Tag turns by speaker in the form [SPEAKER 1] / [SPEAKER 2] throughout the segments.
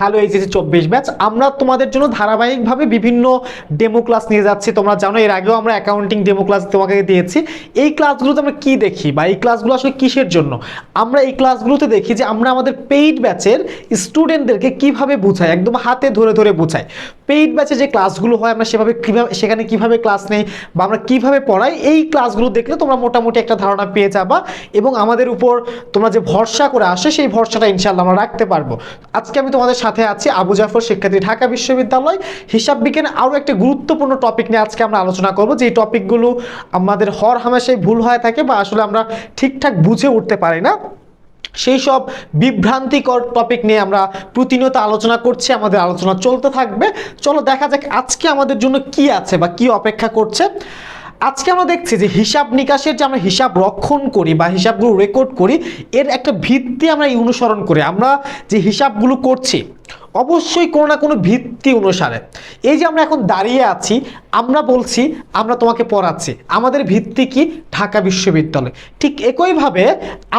[SPEAKER 1] Hello HSC চব্বিশ batch আমরা তোমাদের জন্য ধারাবাহিকভাবে বিভিন্ন ডেমো ক্লাস নিয়ে যাচ্ছি। তোমরা জানো, এর আগেও আমরা অ্যাকাউন্টিং ডেমো ক্লাস তোমাকে দিয়েছি। এই ক্লাসগুলোতে আমরা কি দেখি বা এই ক্লাসগুলো আসলে কিসের জন্য? আমরা এই ক্লাসগুলোতে দেখি যে আমরা আমাদের পেইড ব্যাচের স্টুডেন্টদেরকে কীভাবে বোঝাই, একদম হাতে ধরে ধরে বোঝাই। পেইড ব্যাচে যে ক্লাসগুলো হয়, আমরা সেভাবে কীভাবে সেখানে কীভাবে ক্লাস নেই বা আমরা কীভাবে পড়াই, এই ক্লাসগুলো দেখলে তোমরা মোটামুটি একটা ধারণা পেয়ে যাবা এবং আমাদের উপর তোমরা যে ভরসা করে আসে, সেই ভরসাটা ইনশাল্লাহ আমরা রাখতে পারব। আজকে আমি তোমাদের সাথে আছি আবু জাফর, শিক্ষার্থী, ঢাকা বিশ্ববিদ্যালয়। হিসাব বিজ্ঞানে আরও একটা গুরুত্বপূর্ণ টপিক নিয়ে আজকে আমরা আলোচনা করব। যে টপিকগুলো আমাদের হর হামেশাই ভুল হয়ে থাকে বা আসলে আমরা ঠিকঠাক বুঝে উঠতে পারি না, সেই সব বিভ্রান্তিকর টপিক নিয়ে আমরা প্রতিনিয়ত আলোচনা করছি, আমাদের আলোচনা চলতে থাকবে। চলো দেখা যাক আজকে আমাদের জন্য কি আছে বা কি অপেক্ষা করছে। আজকে আমরা দেখছি যে হিসাব নিকাশের যে আমরা হিসাব রক্ষণ করি বা হিসাবগুলো রেকর্ড করি, এর একটা ভিত্তি আমরা এই অনুসরণ করি। আমরা যে হিসাবগুলো করছি অবশ্যই কোনো না কোনো ভিত্তি অনুসারে। এই যে আমরা এখন দাঁড়িয়ে আছি, আমরা বলছি, আমরা তোমাকে পড়াচ্ছি। আমাদের ভিত্তি কি? ঢাকা বিশ্ববিদ্যালয়। ঠিক একইভাবে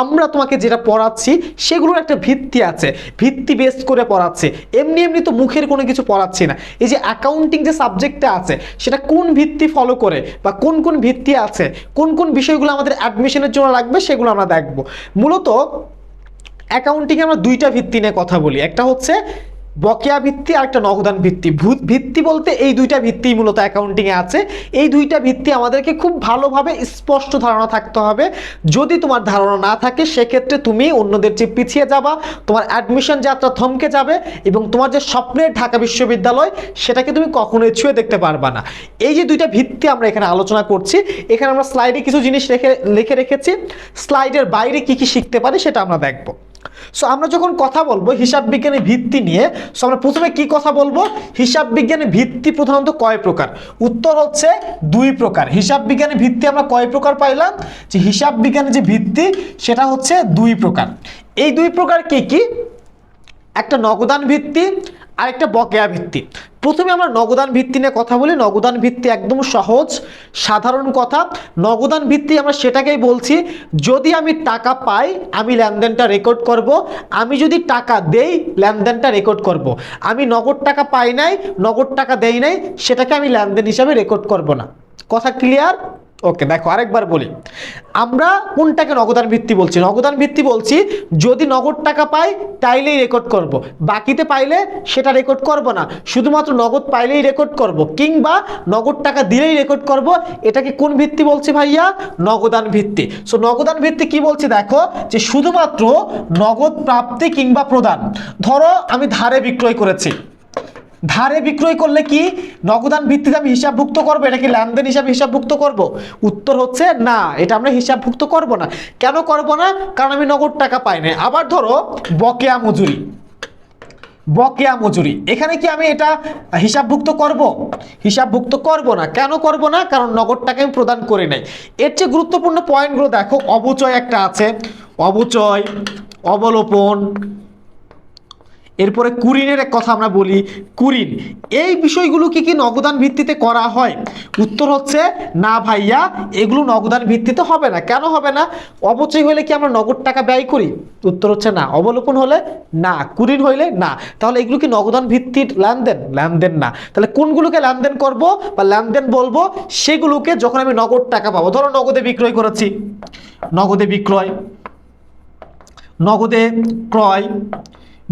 [SPEAKER 1] আমরা তোমাকে যেটা পড়াচ্ছি, সেগুলোর একটা ভিত্তি আছে। ভিত্তি বেসড করে পড়াচ্ছি। এমনি এমনি তো মুখের কোনো কিছু পড়াচ্ছি না। এই যে অ্যাকাউন্টিং যে সাবজেক্টটা আছে, সেটা কোন ভিত্তি ফলো করে বা কোন কোন ভিত্তি আছে, কোন কোন বিষয়গুলো আমাদের অ্যাডমিশনের জন্য লাগবে, সেগুলো আমরা দেখব। মূলত অ্যাকাউন্টিংয়ে আমরা দুইটা ভিত্তি নিয়ে কথা বলি। একটা হচ্ছে বকেয়া ভিত্তি আর একটা নগদান ভিত্তি। ভূত ভিত্তি বলতে এই দুইটা ভিত্তি মূলত অ্যাকাউন্টিংয়ে আছে। এই দুইটা ভিত্তি আমাদেরকে খুব ভালোভাবে স্পষ্ট ধারণা থাকতে হবে। যদি তোমার ধারণা না থাকে, সেক্ষেত্রে তুমি অন্যদের চেয়ে পিছিয়ে যাবা, তোমার অ্যাডমিশন যাত্রা থমকে যাবে এবং তোমার যে স্বপ্নের ঢাকা বিশ্ববিদ্যালয়, সেটাকে তুমি কখনোই ছুঁয়ে দেখতে পারবা না। এই যে দুইটা ভিত্তি আমরা এখানে আলোচনা করছি, এখানে আমরা স্লাইডে কিছু জিনিস রেখে, লিখে রেখেছি। স্লাইডের বাইরে কি কি শিখতে পারি, সেটা আমরা দেখব। সো আমরা যখন কথা বলব হিসাব বিজ্ঞানের ভিত্তি নিয়ে সো আমরা প্রথমে কি কথা বলব? হিসাব বিজ্ঞানের ভিত্তি প্রধানত কয় প্রকার? উত্তর হচ্ছে দুই প্রকার। হিসাব বিজ্ঞানের ভিত্তি আমরা কয় প্রকার পাইলাম? যে হিসাব বিজ্ঞানের যে ভিত্তি, সেটা হচ্ছে দুই প্রকার। এই দুই প্রকার কি কি? একটা নগদান ভিত্তি আর একটা বকেয়া ভিত্তি প্রথমে আমরা নগদান ভিত্তি নিয়ে কথা বলি। নগদান ভিত্তি একদম সহজ, সাধারণ কথা। নগদান ভিত্তি আমরা সেটাকেই বলছি, যদি আমি টাকা পাই, আমি লেনদেনটা রেকর্ড করব। আমি যদি টাকা দেই, লেনদেনটা রেকর্ড করব। আমি নগদ টাকা পাই নাই, নগদ টাকা দেই নাই, সেটাকে আমি লেনদেন হিসাবে রেকর্ড করব না। কথা ক্লিয়ার ওকে দেখো, আরেকবার বলি। আমরা কোনটাকে নগদান ভিত্তি বলছি? নগদান ভিত্তি বলছি, যদি নগদ টাকা পাই, তাইলেই রেকর্ড করব। বাকিতে পাইলে সেটা রেকর্ড করব না। শুধুমাত্র নগদ পাইলেই রেকর্ড করব। কিংবা নগদ টাকা দিলেই রেকর্ড করব। এটাকে কোন ভিত্তি বলছি ভাইয়া? নগদান ভিত্তি। সো নগদান ভিত্তি কি বলছি দেখো, যে শুধুমাত্র নগদ প্রাপ্তি কিংবা প্রদান। ধরো, আমি ধারে বিক্রয় করেছি। ধারে বিক্রয় করলে কি নগদান ভিত্তিতে আমি হিসাবভুক্ত করব? এটা কি লেনদেন হিসাবে হিসাবভুক্ত করব? উত্তর হচ্ছে না, এটা আমরা হিসাবভুক্ত করব না। কেন করব না? কারণ আমি নগদ টাকা পাই না আবার ধরো, বকেয়া মজুরি। বকেয়া মজুরি। এখানে কি আমি এটা হিসাবভুক্ত করব? হিসাবভুক্ত করব না। কেন করব না? কারণ নগদ টাকা আমি প্রদান করে নাই। এর চেয়ে গুরুত্বপূর্ণ পয়েন্টগুলো দেখো। অবচয় একটা আছে। অবচয়, অবলোপন এরপরে কুরিনের এক কথা আমরা বলি, কুরিন, এই বিষয়গুলো কি কি নগদান ভিত্তিতে করা হয়? উত্তর হচ্ছে, না ভাইয়া, এগুলো নগদান ভিত্তিতে হবে না। কেন হবে না? অবচয় হলে কি আমরা নগদ টাকা ব্যয় করি? উত্তর হচ্ছে না। অবলোপন হলে না, কুরিন হইলে না। তাহলে এগুলো কি নগদান ভিত্তির লেনদেন? লেনদেন না। তাহলে কোনগুলোকে লেনদেন করব বা লেনদেন বলব? সেগুলোকে যখন আমি নগদ টাকা পাবো, ধরো নগদে বিক্রয় করেছি। নগদে বিক্রয়, নগদে ক্রয়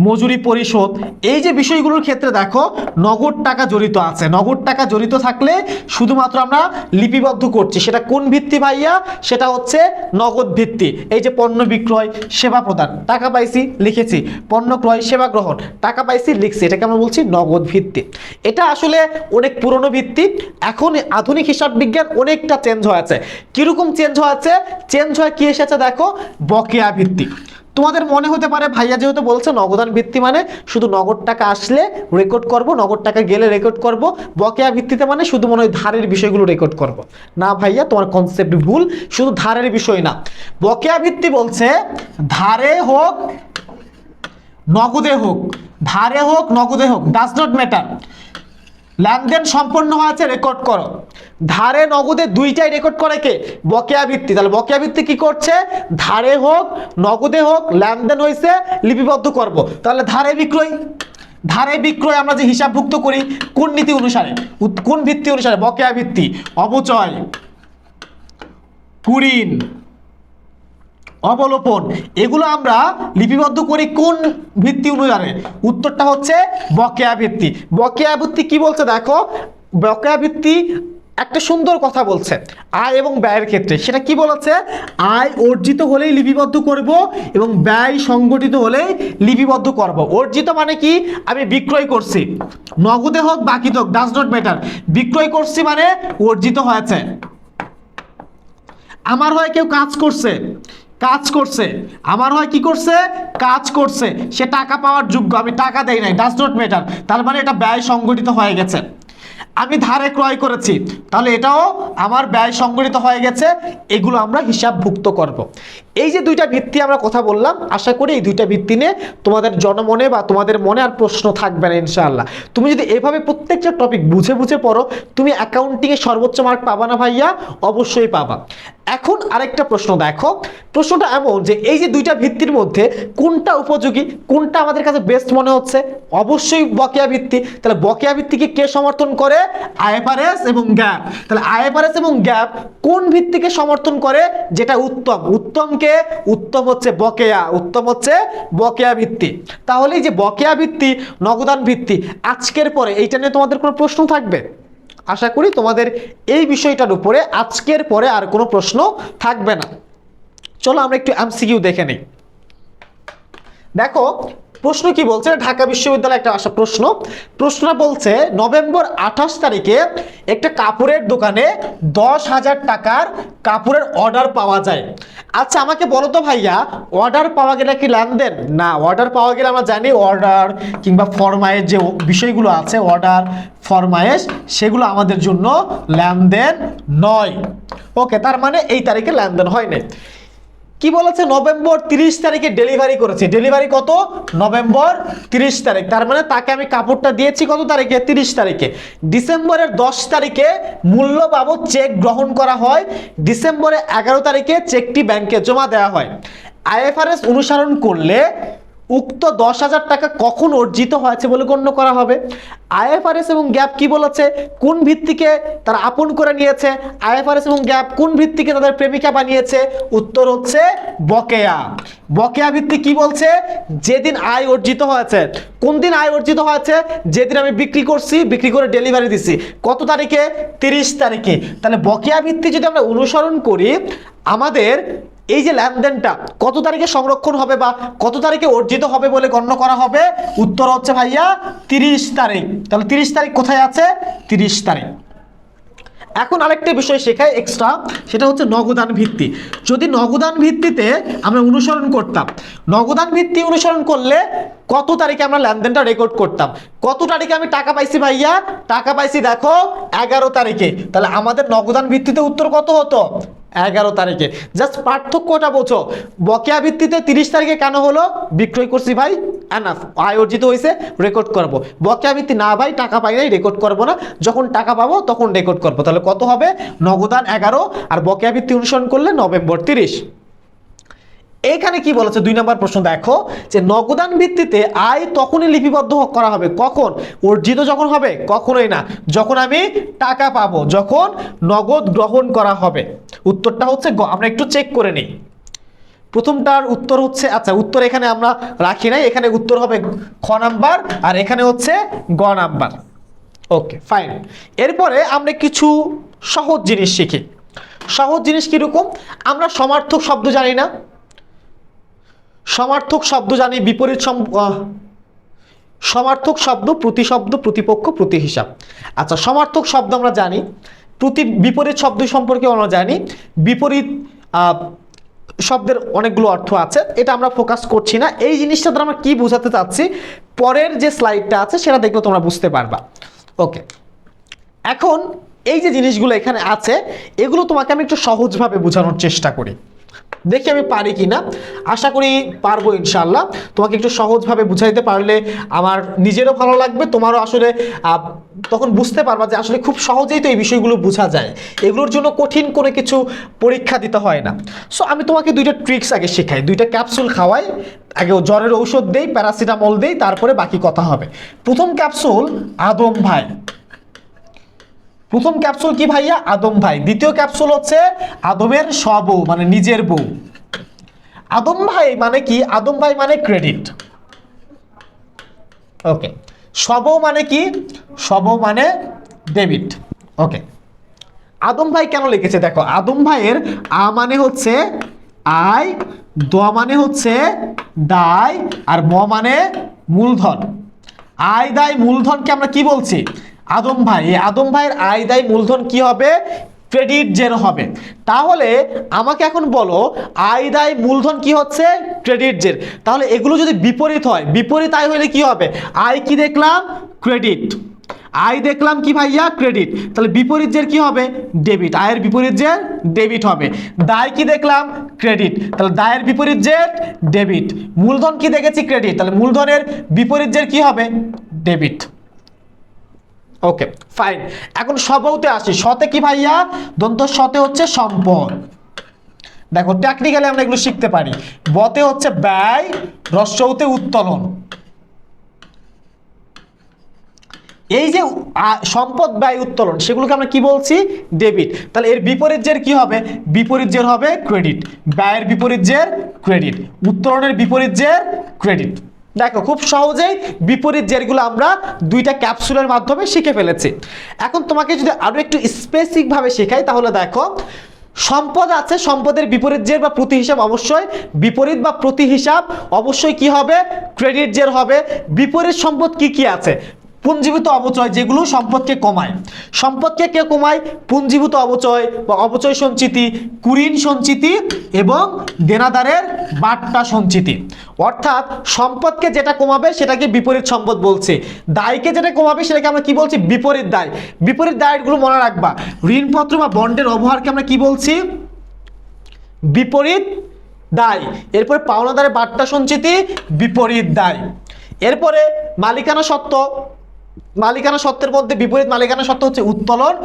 [SPEAKER 1] মজুরি পরিশোধ, এই যে বিষয়গুলোর ক্ষেত্রে দেখো, নগদ টাকা জড়িত আছে। নগদ টাকা জড়িত থাকলে শুধুমাত্র আমরা লিপিবদ্ধ করছি। সেটা কোন ভিত্তি ভাইয়া? সেটা হচ্ছে নগদ ভিত্তি। এই যে পণ্য বিক্রয় সেবা প্রদান, টাকা পাইছি, লিখেছি। পণ্য ক্রয় সেবা গ্রহণ, টাকা পাইছি, লিখছি। এটাকে আমরা বলছি নগদ ভিত্তি। এটা আসলে অনেক পুরনো ভিত্তি। এখন আধুনিক হিসাব বিজ্ঞান অনেকটা চেঞ্জ হয়েছে কীরকম চেঞ্জ হয়েছে চেঞ্জ হয়ে কি এসেছে দেখো? বকেয়া ভিত্তি। তোমাদের মনে হতে পারে, ভাইয়া যেহেতু বলছে নগদান ভিত্তি মানে শুধু নগদ টাকা আসলে রেকর্ড করব নগদ টাকা গেলে রেকর্ড করব, বকেয়া ভিত্তিতে মানে শুধু মনে হয় ধারের বিষয়গুলো রেকর্ড করব। না ভাইয়া, তোমার কনসেপ্ট ভুল, শুধু ধারের বিষয় না। বকেয়া ভিত্তি বলছে ধারে হোক, নগদে হোক, ধারে হোক, নগদে হোক ডাজ নট ম্যাটার লেনদেন সম্পন্ন হয়েছে রেকর্ড করো। ধারে নগদে দুইটাই রেকর্ড করে কে? বকেয়া ভিত্তি। তাহলে বকেয়া ভিত্তি কি করছে? ধারে হোক, নগদে হোক, লেনদেন হয়েছে লিপিবদ্ধ করব। তাহলে ধারে বিক্রয়। ধারে বিক্রয় আমরা যে হিসাবভুক্ত করি, কোন নীতি অনুসারে? কোন ভিত্তি অনুসারে? বকেয়া ভিত্তি। অবচয় কুড়িন। অবলোপন। এগুলো আমরা লিপিবদ্ধ করি কোন ভিত্তি অনুসারে? উত্তরটা হচ্ছে বকেয়া ভিত্তি। বকেয়া ভিত্তি কি বলছে দেখো? বকেয়া ভিত্তি একটা সুন্দর কথা বলছে, আয় এবং ব্যয়ের ক্ষেত্রে। সেটা কি বলেছে? আয় অর্জিত হলেই লিপিবদ্ধ করব এবং ব্যয় সংগঠিত হলেই লিপিবদ্ধ করব। অর্জিত মানে কি? আমি বিক্রয় করছি। নগদে হোক, বাকি হোক ডাজ নট ম্যাটার বিক্রয় করছি মানে অর্জিত হয়েছে। আমার হয় কেউ কাজ করছে। কাজ করছে। আমার হয় কি করছে? কাজ করছে। সে টাকা পাওয়ার যোগ্য। আমি টাকা দেই নাই। ডাজ নট ম্যাটার তার মানে এটা ব্যয় সংগঠিত হয়ে গেছে। আমি ধারে ক্রয় করেছি। তাহলে এটাও আমার ব্যয় সংগঠিত হয়ে গেছে। এগুলো আমরা হিসাবভুক্ত করব। এই যে দুইটা ভিত্তি আমরা কথা বললাম, আশা করি এই দুইটা ভিত্তি নিয়ে তোমাদের জনমনে বা তোমাদের মনে আর প্রশ্ন থাকবে না ইনশাআল্লাহ। তুমি যদি এভাবে প্রত্যেকটা টপিক বুঝে বুঝে পড়ো, তুমি অ্যাকাউন্টিংয়ে সর্বোচ্চ মার্ক পাবা না ভাইয়া? অবশ্যই পাবা। এখন আরেকটা প্রশ্ন দেখো। প্রশ্নটা এমন যে এই যে দুইটা ভিত্তির মধ্যে কোনটা উপযোগী, কোনটা আমাদের কাছে বেস্ট মনে হচ্ছে? অবশ্যই বকেয়া ভিত্তি। তাহলে বকেয়া ভিত্তিকে কে সমর্থন করে? আইএফআরএস এবং গ্যাপ। তাহলে আইএফআরএস এবং গ্যাপ কোন ভিত্তিকে সমর্থন করে? যেটা উত্তম। উত্তমকে উত্তম হচ্ছে বকেয়া, উত্তম হচ্ছে বকেয়া ভিত্তি। তাহলে এই যে বকেয়া ভিত্তি, নগদান ভিত্তি, আজকের পরে এইটা নিয়ে তোমাদের কোনো প্রশ্ন থাকবে? আশা করি তোমাদের এই বিষয়টার উপরে আজকের পরে আর কোনো প্রশ্ন থাকবে না। চলো আমরা একটু এমসিকিউ দেখে নিই। দেখো, প্রশ্ন কি বলছে? ঢাকা বিশ্ববিদ্যালয়ে একটা আসা প্রশ্ন। প্রশ্ন বলছে, নভেম্বর আঠাশ তারিখে একটা কাপড়ের দোকানে দশ হাজার টাকার কাপড়ের অর্ডার পাওয়া যায়। আচ্ছা আমাকে বলো তো ভাইয়া অর্ডার পাওয়া গেলে কি লেনদেন না অর্ডার পাওয়া গেলে আমরা জানি অর্ডার কিংবা ফরমায়েস যে বিষয়গুলো আছে অর্ডার ফরমায়েশ, সেগুলো আমাদের জন্য লেনদেন নয়। ওকে তার মানে এই তারিখে লেনদেন হয় না কি বলেছে? নভেম্বর তিরিশ তারিখে ডেলিভারি করেছে। ডেলিভারি কত? নভেম্বর তিরিশ তারিখ। তার মানে তাকে আমি কাপড়টা দিয়েছি কত তারিখে? তিরিশ তারিখে। ডিসেম্বরের দশ তারিখে মূল্য বাবদ চেক গ্রহণ করা হয়। ডিসেম্বরের এগারো তারিখে চেকটি ব্যাংকে জমা দেওয়া হয়। আইএফআরএস অনুসরণ করলে উক্ত দশ হাজার টাকা কখন অর্জিত হয়েছে বলে গণ্য করা হবে? আইএফআরএস এবং গ্যাপ কি বলেছে? কোন ভিত্তিকে তারা আপন করে নিয়েছে? আইএফআরএস এবং গ্যাপ কোন ভিত্তিকে তাদের প্রেমিকা বানিয়েছে? উত্তর হচ্ছে বকেয়া। বকেয়া ভিত্তি কি বলছে? যেদিন আয় অর্জিত হয়েছে। কোন দিন আয় অর্জিত হয়েছে? যেদিন আমি বিক্রি করছি, বিক্রি করে ডেলিভারি দিছি। কত তারিখে? তিরিশ তারিখে। তাহলে বকেয়া ভিত্তি যদি আমরা অনুসরণ করি, আমাদের এই যে লেনদেনটা, কত তারিখে সংরক্ষণ হবে বা কত তারিখে অর্জিত হবে বলে গণ্য করা হবে? উত্তর হচ্ছে ভাইয়া, তিরিশ তারিখ। তাহলে তিরিশ তারিখ কোথায় আছে? তিরিশ তারিখ। এখন আরেকটা বিষয় শেখায় এক্সট্রা সেটা হচ্ছে নগদান ভিত্তি। যদি নগদান ভিত্তিতে আমরা অনুসরণ করতাম, নগদান ভিত্তি অনুসরণ করলে কত তারিখে আমরা লেনদেনটা রেকর্ড করতাম? কত তারিখে আমি টাকা পাইছি ভাইয়া? টাকা পাইছি দেখো, এগারো তারিখে। তাহলে আমাদের নগদান ভিত্তিতে উত্তর কত হতো? এগারো তারিখে। জাস্ট পার্থক্যটা বোঝো। বকেয়া ভিত্তিতে তিরিশ তারিখে কেন হলো? বিক্রয় করছি ভাই। এনাফ আয় অর্জিত হয়েছে রেকর্ড করব। বকেয়া ভিত্তি না ভাই, টাকা পাই নাই রেকর্ড করব না। যখন টাকা পাবো, তখন রেকর্ড করব। তাহলে কত হবে? নগদান এগারো, আর বকেয়া ভিত্তি অনুসরণ করলে নভেম্বর তিরিশ। এখানে কি বলেছে? দুই নম্বর প্রশ্ন দেখো যে নগদান ভিত্তিতে আয় তখনই লিপিবদ্ধ করা হবে। কখন? অর্জিত যখন হবে? কখনোই না। যখন আমি টাকা পাবো, যখন নগদ গ্রহণ করা হবে। উত্তরটা হচ্ছে আমরা একটু চেক করে নিই। প্রথমটার উত্তর হচ্ছে আচ্ছা উত্তর এখানে আমরা রাখি নাই। এখানে উত্তর হবে খ নাম্বার আর এখানে হচ্ছে গ নাম্বার। ওকে, ফাইন। এরপরে আমরা কিছু সহজ জিনিস শিখি। সহজ জিনিস কীরকম? আমরা সমার্থক শব্দ জানি না। সমার্থক শব্দ জানি বিপরীত সমার্থক শব্দ প্রতিশব্দ প্রতিপক্ষ প্রতি হিসাব আচ্ছা সমার্থক শব্দ আমরা জানি, প্রতি বিপরীত শব্দ সম্পর্কে আমরা জানি, বিপরীত শব্দের অনেকগুলো অর্থ আছে, এটা আমরা ফোকাস করছি না। এই জিনিসটা দ্বারা আমরা কি বোঝাতে চাচ্ছি, পরের যে স্লাইডটা আছে সেটা দেখলে তোমরা বুঝতে পারবা। ওকে এখন এই যে জিনিসগুলো এখানে আছে, এগুলো তোমাকে আমি একটু সহজভাবে বোঝানোর চেষ্টা করি। দেখি আমি পারি কি না আশা করি পারব ইনশাল্লাহ তোমাকে একটু সহজভাবে বুঝাইতে পারলে আমার নিজেরও ভালো লাগবে, তোমারও আসলে তখন বুঝতে পারবা যে আসলে খুব সহজেই তো এই বিষয়গুলো বোঝা যায়। এগুলোর জন্য কঠিন কোনো কিছু পরীক্ষা দিতে হয় না। সো আমি তোমাকে দুইটা ট্রিক্স আগে শেখাই। দুইটা ক্যাপসুল খাওয়াই, আগে জ্বরের ঔষধ দেই প্যারাসিটামল দেই, তারপরে বাকি কথা হবে। প্রথম ক্যাপসুল আদম ভাই। প্রথম ক্যাপসুল কি ভাইয়া? আদম ভাই। দ্বিতীয় ক্যাপসুল হচ্ছে আদমের স্ববউ মানে নিজের বউ। আদম ভাই মানে কি? আদম ভাই মানে ক্রেডিট ওকে স্ববউ মানে কি? স্ববউ মানে ডেবিট ওকে আদম ভাই কেন লিখেছে? দেখো, আদম ভাইয়ের আ মানে হচ্ছে আয়, দ মানে হচ্ছে দায়, আর ম মানে মূলধন। আয়, দায়, মূলধনকে আমরা কি বলছি? আদম ভাই, এই আদম ভাইয়ের আয় দায় মূলধন কি হবে? ক্রেডিট জের হবে। তাহলে আমাকে এখন বলো, আয় দায় মূলধন কি হচ্ছে? ক্রেডিট জের তাহলে এগুলো যদি বিপরীত হয়, বিপরীত আয় হলে কি হবে? আয় কি দেখলাম? ক্রেডিট। আয় দেখলাম কি ভাইয়া? ক্রেডিট। তাহলে বিপরীত জের কি হবে? ডেবিট। আয়ের বিপরীত জের ডেবিট হবে। দায় কি দেখলাম? ক্রেডিট। তাহলে দায়ের বিপরীত জের ডেবিট। মূলধন কি দেখেছি? ক্রেডিট। তাহলে মূলধনের বিপরীত জের কি হবে? ডেবিট। ওকে ফাইন এখন সবতে আসি। সতে কি ভাইয়া? দন্ত সতে হচ্ছে সম্পদ। দেখো টেকনিক্যালি আমরা এগুলো শিখতে পারি। বতে হচ্ছে ব্যয় রস্যতে উত্তোলন। এই যে সম্পদ, ব্যয়, উত্তোলন, সেগুলোকে আমরা কি বলছি? ডেবিট তাহলে এর বিপরীত জের কি হবে? বিপরীত জের হবে ক্রেডিট ব্যয়ের বিপরীত জের ক্রেডিট উত্তোলনের বিপরীত জের ক্রেডিট দেখো, খুব সহজেই বিপরীত জেরগুলো আমরা দুইটা ক্যাপসুলের মাধ্যমে শিখে ফেলেছি। এখন তোমাকে যদি আরও একটু স্পেসিফিকভাবে শেখাই, তাহলে দেখো, সম্পদ আছে, সম্পদের বিপরীত জের বা প্রতি হিসাব অবশ্যই। বিপরীত বা প্রতি হিসাব অবশ্যই কি হবে? ক্রেডিট জের হবে। বিপরীত সম্পদ কি কি আছে? পুঞ্জীভূত অবচয় যেগুলো সম্পদকে কমায়। সম্পদকে কে কমায়? পুঞ্জীভূত অবচয় বা অবচয় সঞ্চিতি, কুরিন সঞ্চিতি এবং দেনাদারের বাট্টা সঞ্চিতি। অর্থাৎ সম্পদকে যেটা কমাবে সেটাকে বিপরীত সম্পদ বলছে। দায়কে যেটা কমাবে সেটাকে আমরা কি বলছি? বিপরীত দায়। বিপরীত দায়গুলো মনে রাখবা। ঋণপত্র বা বন্ডের অবহারকে আমরা কি বলছি? বিপরীত দায়। এরপরে পাওনাদারের বাট্টা সঞ্চিতি, বিপরীত দায়। এরপরে মালিকানা সত্ত্ব। মালিকানা সত্ত্বের মধ্যে বিপরীত মালিকানা সত্ত্ব হচ্ছে উত্তোলন।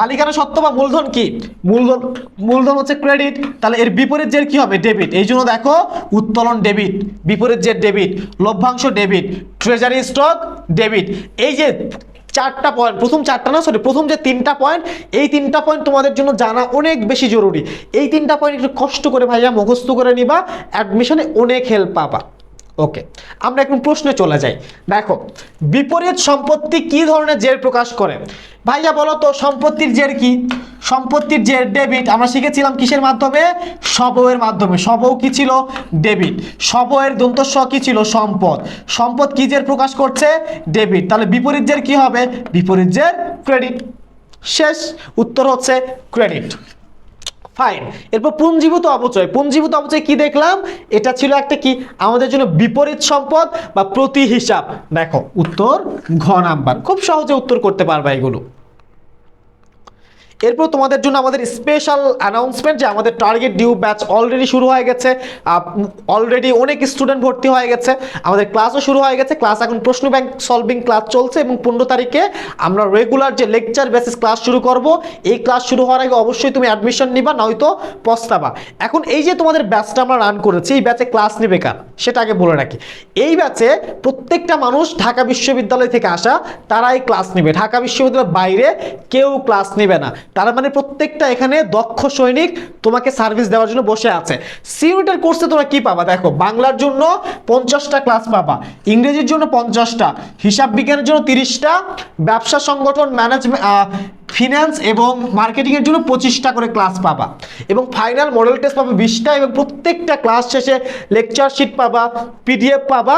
[SPEAKER 1] মালিকানা সত্ত্ব বা মূলধন কি? মূলধন মূলধন হচ্ছে ক্রেডিট তাহলে এর বিপরীত জের কি হবে? ডেবিট এই জন্য দেখো, উত্তোলন ডেবিট বিপরীত জের ডেবিট লভ্যাংশ ডেবিট ট্রেজারি স্টক ডেবিট এই যে চারটা পয়েন্ট প্রথম চারটা না সরি প্রথম যে তিনটা পয়েন্ট এই তিনটা পয়েন্ট তোমাদের জন্য জানা অনেক বেশি জরুরি। এই তিনটা পয়েন্ট একটু কষ্ট করে ভাইয়া মুখস্থ করে নিবা অ্যাডমিশনে অনেক হেল্প পাবা। ওকে আমরা এখন প্রশ্নে চলে যাই। দেখো, বিপরীত সম্পত্তি কি ধরনের জের প্রকাশ করে? ভাইয়া বলো তো, সম্পত্তির জের কি? সম্পত্তির জের ডেবিট আমরা শিখেছিলাম কিসের মাধ্যমে? সবয়ের মাধ্যমে। সবও কি ছিল? ডেবিট সবয়ের দন্তস্ব কি ছিল? সম্পদ। সম্পদ কি জের প্রকাশ করছে? ডেবিট তাহলে বিপরীত জের কি হবে? বিপরীত জের ক্রেডিট শেষ, উত্তর হচ্ছে ক্রেডিট ফাইন এরপর পুঞ্জীভূত অপচয়। পুঞ্জীভূত অপচয় কি দেখলাম? এটা ছিল একটা কি? আমাদের জন্য বিপরীত সম্পদ বা প্রতি হিসাব দেখো, উত্তর ঘ নাম্বার। খুব সহজে উত্তর করতে পারবা এগুলো। এরপর তোমাদের জন্য আমাদের স্পেশাল অ্যানাউন্সমেন্ট যে আমাদের টার্গেট ডিউ ব্যাচ অলরেডি শুরু হয়ে গেছে। অলরেডি অনেক স্টুডেন্ট ভর্তি হয়ে গেছে। আমাদের ক্লাসও শুরু হয়ে গেছে। ক্লাস এখন প্রশ্ন ব্যাংক সলভিং ক্লাস চলছে এবং পনেরো তারিখে আমরা রেগুলার যে লেকচার বেসিস ক্লাস শুরু করব, এই ক্লাস শুরু হওয়ার আগে অবশ্যই তুমি অ্যাডমিশন নিবা, নয়তো পস্তাবা। এখন এই যে তোমাদের ব্যাচটা আমরা রান করেছি, এই ব্যাচে ক্লাস নেবে কার? সেটা আগে বলে রাখি। এই ব্যাচে প্রত্যেকটা মানুষ ঢাকা বিশ্ববিদ্যালয় থেকে আসা, তারাই ক্লাস নেবে। ঢাকা বিশ্ববিদ্যালয়ের বাইরে কেউ ক্লাস নেবে না। তার মানে প্রত্যেকটা এখানে দক্ষ সৈনিক তোমাকে সার্ভিস দেওয়ার জন্য বসে আছে। সিউনিটের কোর্সে তোমরা কি পাবা? দেখো, বাংলার জন্য পঞ্চাশটা ক্লাস পাবা, ইংরেজির জন্য পঞ্চাশটা, হিসাব বিজ্ঞানের জন্য তিরিশটা, ব্যবসা সংগঠন ম্যানেজমেন্ট ফিনান্স এবং মার্কেটিংয়ের জন্য পঁচিশটা করে ক্লাস পাবা। এবং ফাইনাল মডেল টেস্ট পাবে বিশটা এবং প্রত্যেকটা ক্লাস শেষে লেকচার শিট পাবা পিডিএফ পাবা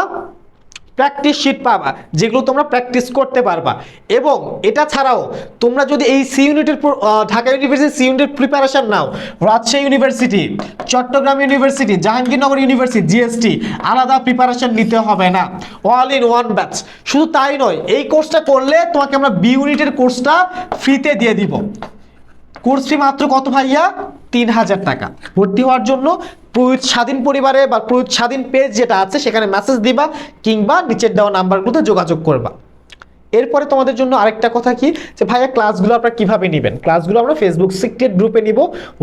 [SPEAKER 1] প্র্যাকটিস শিট পাবা, যেগুলো তোমরা প্র্যাকটিস করতে পারবা। এবং এটা ছাড়াও তোমরা যদি এই সি ইউনিটের ঢাকা ইউনিভার্সিটি সি ইউনিটের প্রিপারেশান নাও, Rajshahi university Chittagong university Jahangirnagar university GST আলাদা প্রিপারেশন নিতে হবে না। অল ইন ওয়ান ব্যাচ শুধু তাই নয়, এই কোর্সটা করলে তোমাকে আমরা বি ইউনিটের কোর্সটা ফ্রিতে দিয়ে দিব। কোর্স ফি মাত্র কত ভাইয়া? তিন হাজার টাকা। ভর্তি হওয়ার জন্য প্রয়ুত স্বাধীন পরিবারে বা প্রয়ুত স্বাধীন পেজ যেটা আছে, সেখানে মেসেজ দিবা কিংবা নিচের দেওয়া নাম্বারগুলোতে যোগাযোগ করবা। এরপরে তোমাদের জন্য আরেকটা কথা কি, যে ভাইয়া ক্লাসগুলো আপনারা কীভাবে নেবেন? ক্লাসগুলো আমরা ফেসবুক সিক্রেট গ্রুপে নিব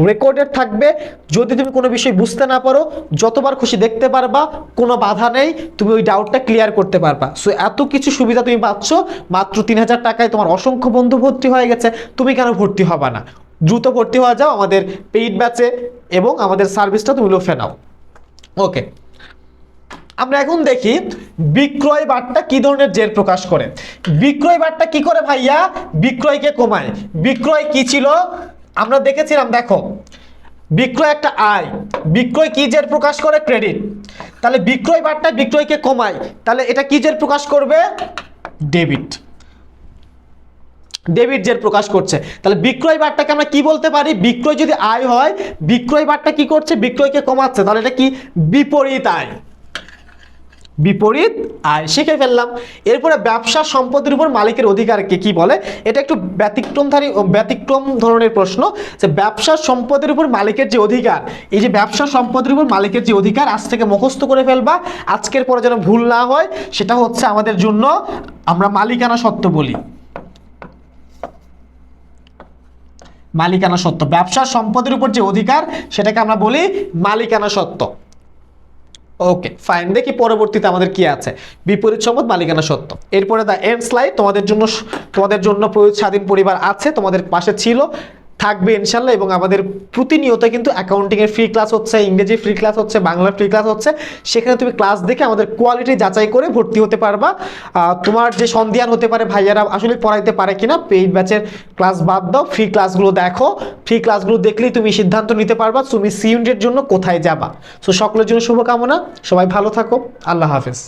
[SPEAKER 1] রেকর্ডেড থাকবে। যদি তুমি কোনো বিষয় বুঝতে না পারো, যতবার খুশি দেখতে পারবা, কোনো বাধা নেই, তুমি ওই ডাউটটা ক্লিয়ার করতে পারবা। সো এত কিছু সুবিধা তুমি পাচ্ছ, মাত্র তিন হাজার টাকায় তোমার অসংখ্য বন্ধু ভর্তি হয়ে গেছে, তুমি কেন ভর্তি হবা না? দ্রুত ভর্তি হওয়া যাও, আমাদের পেইড ব্যাচে এবং আমাদের সার্ভিসটা তুমি লোফে নাও ওকে আমরা এখন দেখি বিক্রয় বার্তা কি ধরনের জের প্রকাশ করে। বিক্রয় বার্তা কি করে ভাইয়া? বিক্রয়কে কমায়। বিক্রয় কি ছিল? আমরা দেখেছিলাম, দেখো, বিক্রয় একটা আয়। বিক্রয় কি জের প্রকাশ করে? ক্রেডিট তাহলে বিক্রয় বার্তা বিক্রয়কে কমায়। তাহলে এটা কি জের প্রকাশ করবে? ডেবিট ডেবিট জের প্রকাশ করছে। তাহলে বিক্রয় বার্তাকে আমরা কি বলতে পারি? বিক্রয় যদি আয় হয়, বিক্রয় বার্তা কি করছে? বিক্রয়কে কমাচ্ছে। তাহলে এটা কি? বিপরীত আয়। বিপরীত আয়। শিখে ফেললাম। এরপরে ব্যবসা সম্পদের উপর মালিকের অধিকারকে কি বলে? এটা একটু ব্যতিক্রমধারী ব্যতিক্রম ধরনের প্রশ্ন যে ব্যবসা সম্পদের উপর মালিকের যে অধিকার, এই যে ব্যবসা সম্পদের উপর মালিকের যে অধিকার, আজ থেকে মুখস্থ করে ফেলবা। আজকের পরে যেন ভুল না হয়, সেটা হচ্ছে আমাদের জন্য আমরা মালিকানা সত্ত্ব বলি। মালিকানা সত্ত্ব ব্যবসার সম্পদের উপর যে অধিকার, সেটাকে আমরা বলি মালিকানা সত্ত্ব ওকে ফাইন দেখি পরবর্তীতে আমাদের কি আছে। বিপরীত সম্পদ, মালিকানা সত্ত্ব এরপরে দা এন্ড স্লাইড তোমাদের জন্য তোমাদের জন্য প্রয়োগ স্বাধীন পরিবার আছে, তোমাদের পাশে ছিল। থাকবে ইনশাল্লাহ এবং আমাদের প্রতিনিয়ত কিন্তু অ্যাকাউন্টিং এর ফ্রি ক্লাস হচ্ছে, ইংরেজি ফ্রি ক্লাস হচ্ছে, বাংলা ফ্রি ক্লাস হচ্ছে। সেখানে তুমি ক্লাস দেখে আমাদের কোয়ালিটি যাচাই করে ভর্তি হতে পারবা। তোমার যে সন্ধিয়ান হতে পারে, ভাইয়ারা আসলে পড়াইতে পারে কিনা পেইড ব্যাচের ক্লাস বাদ দাও ফ্রি ক্লাসগুলো দেখো। ফ্রি ক্লাসগুলো দেখলেই তুমি সিদ্ধান্ত নিতে পারবা তুমি সি ইউনিটের জন্য কোথায় যাবা। সো সকলের জন্য শুভকামনা, সবাই ভালো থাকো, আল্লাহ হাফেজ।